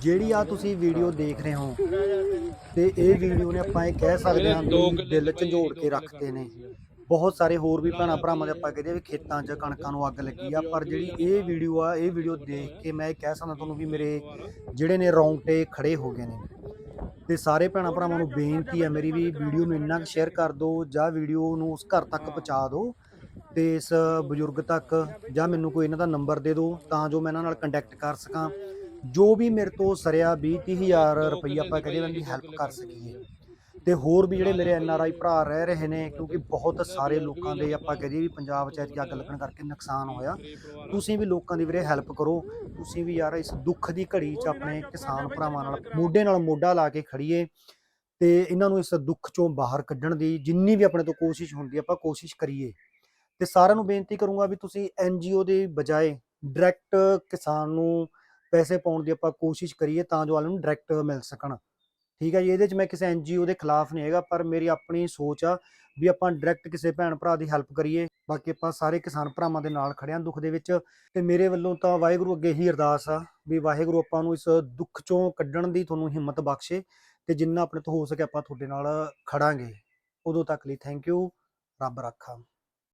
ਜਿਹੜੀ ਆ ਤੁਸੀਂ ਵੀਡੀਓ ਦੇਖ ਰਹੇ ਹੋ, ਤੇ ਇਹ ਵੀਡੀਓ ਨੇ ਆਪਾਂ ਇਹ ਕਹਿ ਸਕਦੇ ਹਾਂ ਵੀ ਦਿਲ ਝੰਜੋੜ ਕੇ ਰੱਖਦੇ ਨੇ। ਬਹੁਤ ਸਾਰੇ ਹੋਰ ਵੀ ਭੈਣਾਂ ਭਰਾਵਾਂ ਦੇ ਆਪਾਂ ਕਹਿੰਦੇ ਵੀ ਖੇਤਾਂ 'ਚ ਕਣਕਾਂ ਨੂੰ ਅੱਗ ਲੱਗੀ ਆ, ਪਰ ਜਿਹੜੀ ਇਹ ਵੀਡੀਓ ਆ, ਇਹ ਵੀਡੀਓ ਦੇਖ ਕੇ ਮੈਂ ਇਹ ਕਹਿ ਸਕਦਾ ਤੁਹਾਨੂੰ ਵੀ ਮੇਰੇ ਜਿਹੜੇ ਨੇ ਰੌਂਗਟੇ ਖੜੇ ਹੋ ਗਏ ਨੇ। ਤੇ ਸਾਰੇ ਭੈਣਾਂ ਭਰਾਵਾਂ ਨੂੰ ਬੇਨਤੀ ਹੈ ਮੇਰੀ ਵੀ ਵੀਡੀਓ ਨੂੰ ਇੰਨਾ ਕੁ ਸ਼ੇਅਰ ਕਰ ਦਿਓ ਜਾਂ ਵੀਡੀਓ ਨੂੰ ਉਸ ਘਰ ਤੱਕ ਪਹੁੰਚਾ ਦਿਓ ਤੇ ਇਸ ਬਜ਼ੁਰਗ ਤੱਕ ਜਾਂ ਮੈਨੂੰ ਕੋਈ ਇਹਨਾਂ ਦਾ ਨੰਬਰ ਦੇ ਦਿਓ ਤਾਂ ਜੋ ਮੈਂ ਇਹਨਾਂ ਨਾਲ ਕੰਟੈਕਟ ਕਰ ਸਕਾਂ। ਜੋ ਵੀ ਮੇਰੇ ਤੋਂ ਸਰਿਆ 20 ਤੀਹ ਹਜ਼ਾਰ ਰੁਪਈਆ ਆਪਾਂ ਕਦੇ ਇਹਨਾਂ ਦੀ ਹੈਲਪ ਕਰ ਸਕੀਏ। ਤੇ ਹੋਰ ਵੀ ਜਿਹੜੇ ਮੇਰੇ ਐਨ ਆਰ ਆਈ ਭਰਾ ਰਹਿ ਰਹੇ ਨੇ, ਕਿਉਂਕਿ ਬਹੁਤ ਸਾਰੇ ਲੋਕਾਂ ਦੇ ਆਪਾਂ ਕਹਦੇ ਵੀ ਪੰਜਾਬ 'ਚ ਐਤਕੀ ਅੱਗ ਲੱਗਣ ਕਰਕੇ ਨੁਕਸਾਨ ਹੋਇਆ। ਤੁਸੀਂ ਵੀ ਲੋਕਾਂ ਦੀ ਵੀਰੇ ਹੈਲਪ ਕਰੋ। ਤੁਸੀਂ ਵੀ ਯਾਰ ਇਸ ਦੁੱਖ ਦੀ ਘੜੀ 'ਚ ਆਪਣੇ ਕਿਸਾਨ ਭਰਾਵਾਂ ਨਾਲ, ਮੋਢੇ ਨਾਲ ਮੋਢਾ ਲਾ ਕੇ ਖੜੀਏ ਤੇ ਇਹਨਾਂ ਨੂੰ ਇਸ ਦੁੱਖ 'ਚੋਂ ਬਾਹਰ ਕੱਢਣ ਦੀ ਜਿੰਨੀ ਵੀ ਆਪਣੇ ਤੋਂ ਕੋਸ਼ਿਸ਼ ਹੁੰਦੀ ਆਪਾਂ ਕੋਸ਼ਿਸ਼ ਕਰੀਏ। ਤੇ ਸਾਰਿਆਂ ਨੂੰ ਬੇਨਤੀ ਕਰੂੰਗਾ ਵੀ ਤੁਸੀਂ ਐਨਜੀਓ ਦੇ ਬਜਾਏ ਡਾਇਰੈਕਟ ਕਿਸਾਨ ਨੂੰ ਪੈਸੇ ਪਾਉਣ ਦੀ ਆਪਾਂ ਕੋਸ਼ਿਸ਼ ਕਰੀਏ ਤਾਂ ਜੋ ਵਾਲਿਆਂ ਨੂੰ ਡਾਇਰੈਕਟ ਮਿਲ ਸਕਣ। ਠੀਕ ਹੈ ਜੀ, ਇਹਦੇ 'ਚ ਮੈਂ ਕਿਸੇ ਐਨਜੀਓ ਦੇ ਖਿਲਾਫ ਨਹੀਂ ਹੈਗਾ, ਪਰ ਮੇਰੀ ਆਪਣੀ ਸੋਚ ਆ ਵੀ ਆਪਾਂ ਡਾਇਰੈਕਟ ਕਿਸੇ ਭੈਣ ਭਰਾ ਦੀ ਹੈਲਪ ਕਰੀਏ, ਬਾਕੀ ਆਪਾਂ ਸਾਰੇ ਕਿਸਾਨ ਭਰਾਵਾਂ ਦੇ ਨਾਲ ਖੜਿਆਂ ਦੁੱਖ ਦੇ ਵਿੱਚ ਤੇ ਮੇਰੇ ਵੱਲੋਂ ਤਾਂ ਵਾਹਿਗੁਰੂ ਅੱਗੇ ਹੀ ਅਰਦਾਸ ਆ ਵੀ ਵਾਹਿਗੁਰੂ ਆਪਾਂ ਨੂੰ ਇਸ ਦੁੱਖ ਚੋਂ ਕੱਢਣ ਦੀ ਤੁਹਾਨੂੰ ਹਿੰਮਤ ਬਖਸ਼ੇ ਤੇ ਜਿੰਨਾ ਆਪਣੇ ਤੋਂ ਹੋ ਸਕੇ ਆਪਾਂ ਤੁਹਾਡੇ ਨਾਲ ਖੜਾਂਗੇ। ਉਦੋਂ ਤੱਕ ਲਈ ਥੈਂਕ ਯੂ ਰੱਬ ਰਾਖਾ।